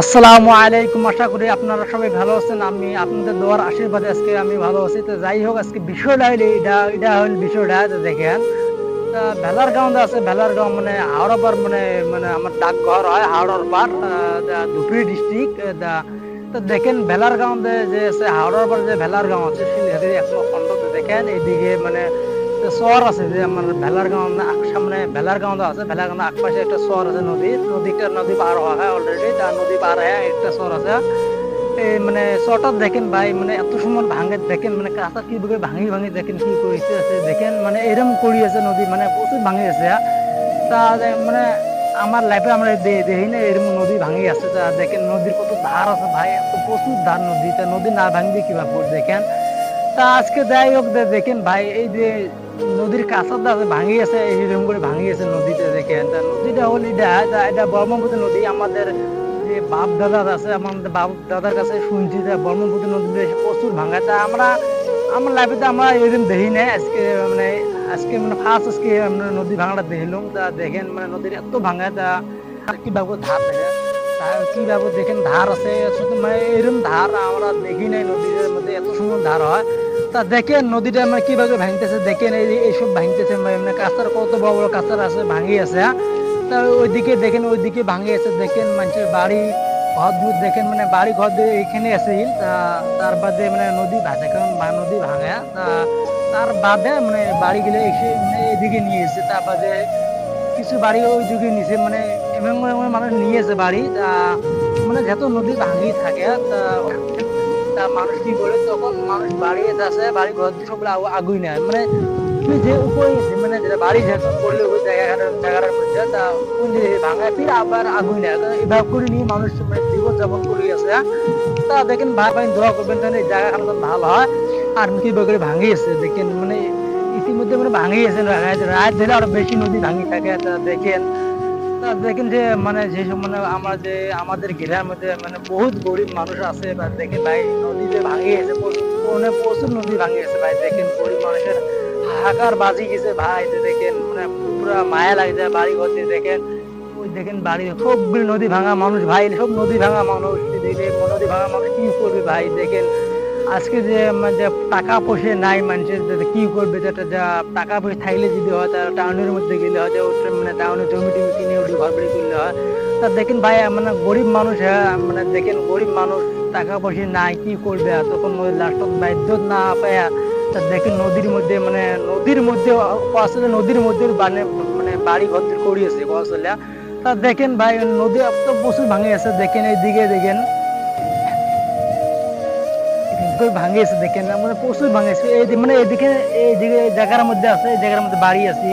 আসসালামু আলাইকুম, আশা করি আপনারা সবাই ভালো আছেন। আমি আপনাদের দোয়ার আশীর্বাদে আজকে আমি ভালো আছি। তো যাই হোক, আজকে বিষয়টা হইলে এটা এটা হইল বিষয়টা দেখেন ভেলার গাঁও আছে ভেলার গাঁও মানে হাওড়া পার মানে মানে আমার ডাকঘর হয় হাওড়ার পার ধুপড়ি ডিস্ট্রিক্ট তো দেখেন ভেলার গাঁও যে আছে হাওড়ার পার যে ভেলার গাঁও আছে শিলঘাটির এক খন্ড দেখেন, এইদিকে মানে শহর আছে যে আমার ভেলার গাঁও সামনে ভেলার গাঁও আছে ভেলার গাঁও আশপাশে একটা শহর আছে নদী। নদীটা নদী পার হওয়া হয় অলরেডি তার নদী পার হয়ে একটা শহর আছে। এই মানে শহরটা দেখেন ভাই মানে এত সময় ভাঙে, দেখেন মানে কাঁচা কীভাবে ভাঙি ভাঙি, দেখেন কি করেছে আছে দেখেন মানে এরকম করি আছে নদী মানে প্রচুর ভাঙি আছে। তা মানে আমার লাইফে আমরা দেখি না এরকম নদী ভাঙি আছে, তা দেখেন নদীর কত ধার আছে ভাই, এত প্রচুর ধার নদী, তা নদী না ভাঙবে কীভাবে দেখেন। তা আজকে যাই হোক দেখেন ভাই, এই যে নদীর কাছার আছে ভাঙি আছে এইরকম করে ভাঙি আছে নদীতে দেখেন তা নদীটা হল এটা তা এটা ব্রহ্মপুত্র নদী। আমাদের যে বাপ দাদা আছে আমাদের বাপ দাদার কাছে শুনছি যে ব্রহ্মপুত্র নদীতে প্রচুর ভাঙা। তা আমরা আমার লাইফে আমরা এরকম দেখি নাই, আজকে মানে আজকে মানে ফার্স্ট আজকে আমরা নদী ভাঙাটা দেখলাম তা দেখেন মানে নদীর এত ভাঙা, তা ধার দেখে। তা কীভাবে দেখেন ধার আছে? মানে এরকম ধার আমরা দেখি নাই নদীর মধ্যে, এত সুন্দর ধার হয়। তা দেখেন নদীটা মানে কীভাবে ভাঙতেছে, দেখেন এই এইসব ভাঙতেছে মানে কাঁচার কত বড় বড় কাঁচার আছে, ভাঙি আছে হ্যাঁ? তা ওইদিকে দেখেন, ওইদিকে ভাঙি আছে, দেখেন মানুষের বাড়ি, ঘর দূর দেখেন মানে বাড়ি ঘর দিয়ে এখানে আছে তা তার বাদে মানে নদী ভাসে, কারণ নদী ভাঙে তা তার বাদে মানে বাড়ি গেলে এসে মানে এদিকে নিয়ে এসেছে তার বাদে কিছু বাড়ি ওই দিকে নিচে মানে মানুষ নিয়েছে বাড়ি মানে যত নদী ভাঙি থাকে, তা মানুষ কি করে? তখন মানুষ বাড়ি আছে বাড়ি ঘর সব আগুই নেয়। মানে তুমি যে উপরে মানে যেটা বাড়ি যখন করলে ওই জায়গাটা জায়গাটার মধ্যে তা ভাঙায় ফির আবার আগুই নেয়। এভাবে করে নিয়ে মানুষ মানে জীবন যাপন করে গেছে হ্যাঁ? তা দেখেন ভাই ভাই দোয়া করবেন তাহলে এই যেন ভালো হয়। আর কীভাবে করে ভাঙিয়েছে দেখেন মানে ইতিমধ্যে মানে ভাঙিয়েছে রাত ধরে আরও বেশি নদী ভাঙি থাকে, তা দেখেন। তা দেখেন যে মানে যেসব মানে আমরা যে আমাদের ঘেরার মধ্যে মানে বহুত গরিব মানুষ আছে, বা দেখেন ভাই, নদী যে ভাঙিয়েছে প্রচুর মানে প্রচুর নদী ভাঙিয়েছে ভাই, দেখেন গরিব মানুষের হাহাকার বাজি গেছে ভাই, যে দেখেন মানে পুরো মায়া লাগে যায় বাড়ি ঘর দিয়ে, দেখেন। ওই দেখেন বাড়ি, সবগুলো নদী ভাঙা মানুষ ভাই, সব নদী ভাঙা মানুষ দেখে নদী ভাঙা মানুষ কি করবে ভাই, দেখেন। আজকে যে যে টাকা পয়সা নাই মানুষের কি করবে, যা টাকা পয়সা থাকলে যদি হয় তার টাউনের মধ্যে গেলে হয় মানে টাউনে জমি টমি কিনে ওটি ঘর বাড়ি করলে হয়। তা দেখেন ভাই মানে গরিব মানুষ হ্যাঁ মানে দেখেন গরিব মানুষ টাকা পয়সা নাই, কি করবে? তখন ওই লাস্টত বাধ্য না পায়া, তা দেখেন নদীর মধ্যে মানে নদীর মধ্যে আসলে নদীর মধ্যে মানে মানে বাড়ি ঘর করিয়েছে আসলে তা দেখেন ভাই, নদী এত প্রচুর ভাঙে আছে দেখেন এইদিকে, দেখেন। করে ভাঙিয়েছে দেখেন মানে প্রচুর ভাঙিয়েছে এই মানে এদিকে এইদিকে এই জায়গার মধ্যে আছে, এই জায়গার মধ্যে বাড়ি আছে।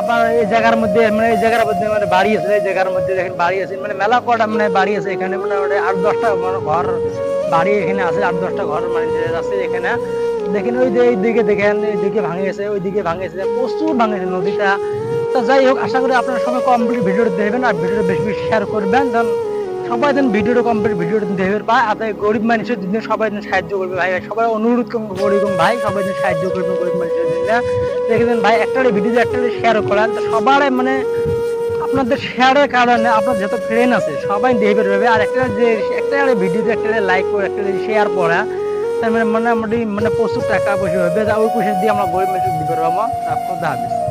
আবার এই জায়গার মধ্যে মানে এই জায়গার মধ্যে মানে বাড়ি আছে, এই জায়গার মধ্যে দেখেন বাড়ি আছে। মানে মেলা কটা মানে বাড়ি আছে এখানে মানে আট দশটা ঘর বাড়ি এখানে আছে, আট দশটা ঘর মানে আছে এখানে। দেখেন ওই যে এইদিকে দেখেন, এইদিকে ভাঙিয়েছে ওইদিকে ভাঙিয়েছে প্রচুর ভাঙিয়েছে নদীটা। তো যাই হোক, আশা করি আপনারা সবাই কমপ্লিট ভিডিওটা দেখবেন, আর ভিডিওটা বেশি বেশি শেয়ার করবেন। কারণ সবাই যেন ভিডিওটা কমপ্লিট ভিডিওটা দেখবে আর তাই গরিব মানুষের জন্য সবাই যেন সাহায্য করবে ভাই। সবাই অনুরোধ গরিব ভাই, সবাই যেন সাহায্য করবে গরিব মানুষের জন্য। দেখেছেন ভাই, একটা ভিডিও একটা শেয়ার করেন তো সবাই মানে আপনাদের শেয়ারের কারণে আপনার যত ফ্রেন্ড আছে, সবাই দেখবে পারবে আর একটা যে, একটা ভিডিওতে একটা লাইক করে, একটা শেয়ার করা, তার মানে মোটামুটি মানে প্রচুর টাকা পয়সা হবে। ওই পয়সা দিয়ে আমরা গরিব মানুষ দিতে পারব খোদা হাফিজ